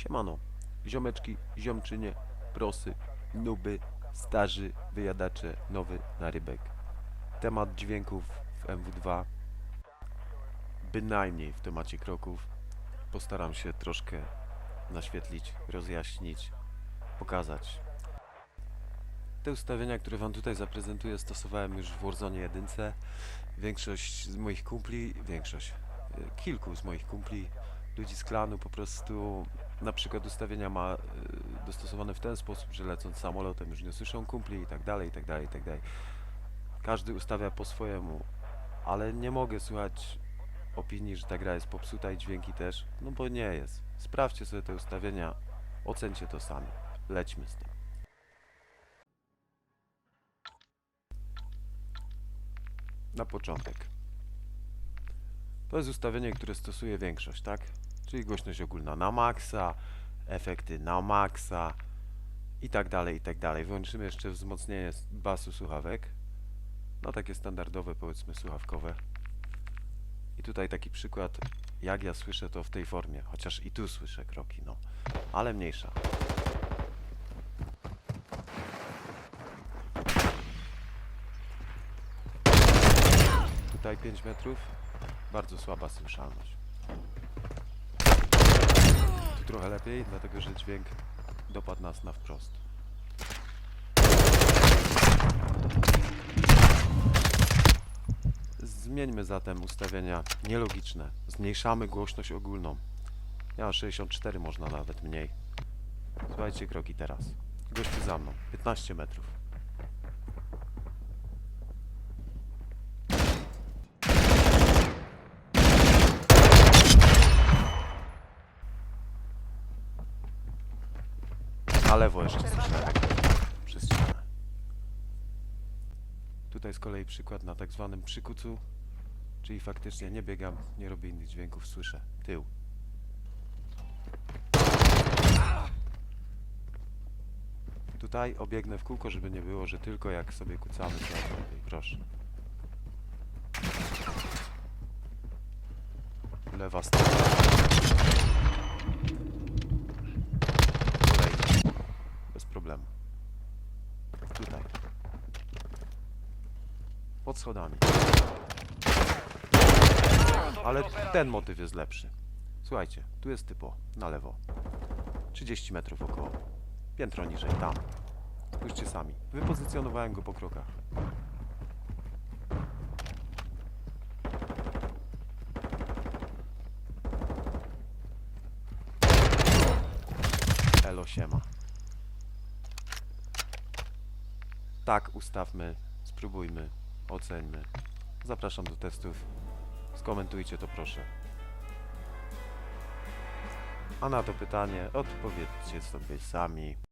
Siemano, ziomeczki, ziomczynie, prosy, nuby, starzy, wyjadacze, nowy narybek. Temat dźwięków w MW2, bynajmniej w temacie kroków. Postaram się troszkę naświetlić, rozjaśnić, pokazać. Te ustawienia, które Wam tutaj zaprezentuję, stosowałem już w Warzone 1. Większość z moich kumpli, większość, e, kilku z moich kumpli, ludzi z klanu po prostu na przykład ustawienia ma e, dostosowane w ten sposób, że lecąc samolotem już nie słyszą kumpli i tak dalej, i tak dalej, i tak dalej. Każdy ustawia po swojemu, ale nie mogę słuchać opinii, że ta gra jest popsuta i dźwięki też, no bo nie jest. Sprawdźcie sobie te ustawienia, ocencie to sami. Lećmy z tym. Na początek. To jest ustawienie, które stosuje większość, tak? Czyli głośność ogólna na maksa, efekty na maksa i tak dalej, i tak dalej. Wyłączymy jeszcze wzmocnienie basu słuchawek. No takie standardowe, powiedzmy, słuchawkowe. I tutaj taki przykład, jak ja słyszę to w tej formie, chociaż i tu słyszę kroki, no. Ale mniejsza. Tutaj 5 metrów, bardzo słaba słyszalność. Trochę lepiej, dlatego że dźwięk dopadł nas na wprost. Zmieńmy zatem ustawienia nielogiczne. Zmniejszamy głośność ogólną. Ja mam 64, można nawet mniej. Słuchajcie kroki teraz. Gościu za mną, 15 metrów. Na lewo jeszcze słyszę przez ścianę. Tutaj z kolei przykład na tak zwanym przykucu, czyli faktycznie nie biegam, nie robię innych dźwięków, słyszę tył. Tutaj obiegnę w kółko, żeby nie było, że tylko jak sobie kucamy, to robię. Proszę. Lewa strona. Pod schodami. Ale ten motyw jest lepszy. Słuchajcie, tu jest typo, na lewo. 30 metrów około. Piętro niżej, tam. Spójrzcie sami. Wypozycjonowałem go po krokach. Elo siema. Tak, ustawmy, spróbujmy, oceńmy. Zapraszam do testów. Skomentujcie to proszę. A na to pytanie odpowiedzcie sobie sami.